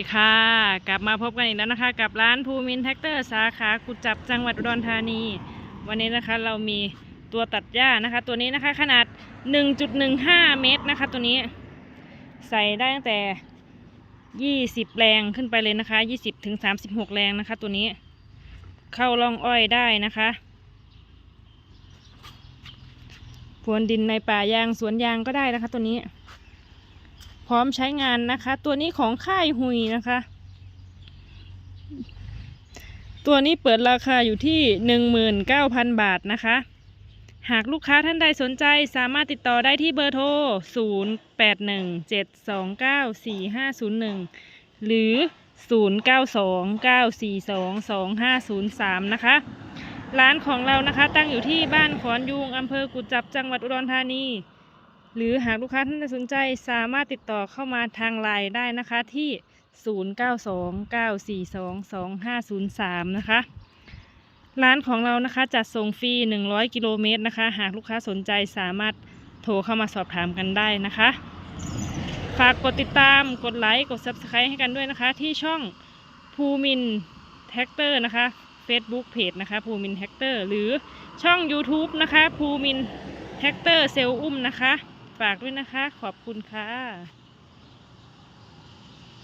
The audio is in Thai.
สวัสดีค่ะกลับมาพบกันอีกแล้วนะคะ กับร้านภูมินแท็กเตอร์สาขากุจจับจังหวัดอุดรธานี วันนี้นะคะเรามีตัวตัดหญ้านะคะ ตัวนี้นะคะขนาด 1.15 เมตรนะคะ ตัวนี้ใส่ได้ตั้งแต่ 20 แรงขึ้นไปเลยนะคะ 20ถึง36 แรงนะคะ ตัวนี้เข้าร่องอ้อยได้นะคะพรวนดินในป่ายางสวนยางก็ได้นะคะ ตัวนี้ พร้อมใช้งานนะคะ ตัวนี้ของค่ายหุยนะคะ ตัวนี้เปิดราคาอยู่ที่หนึ่งหมื่นเก้าพันบาทนะคะ หากลูกค้าท่านใดสนใจสามารถติดต่อได้ที่เบอร์โทร 0 8 1 7 2 9 4 5 0 1 หรือ 0 9 2 9 4 2 2 5 0 3 นะคะ ร้านของเรานะคะตั้งอยู่ที่บ้านขอนยุงอำเภอกุจจับจังหวัดอุดรธานี หรือหากลูกค้าท่านใดสนใจสามารถติดต่อเข้ามาทางไลน์ได้นะคะที่ 0929422503 นะคะ ร้านของเรานะคะจัดส่งฟรี 100 กิโลเมตรนะคะ หากลูกค้าสนใจสามารถโทรเข้ามาสอบถามกันได้นะคะ ฝากกดติดตามกดไลค์กด Subscribe ให้กันด้วยนะคะ ที่ช่องภูมินแท็กเตอร์นะคะ Facebook Page นะคะภูมินแท็กเตอร์หรือช่อง YouTube นะคะภูมินแท็กเตอร์เซลล์อุ้มนะคะ ฝากด้วยนะคะ ขอบคุณค่ะ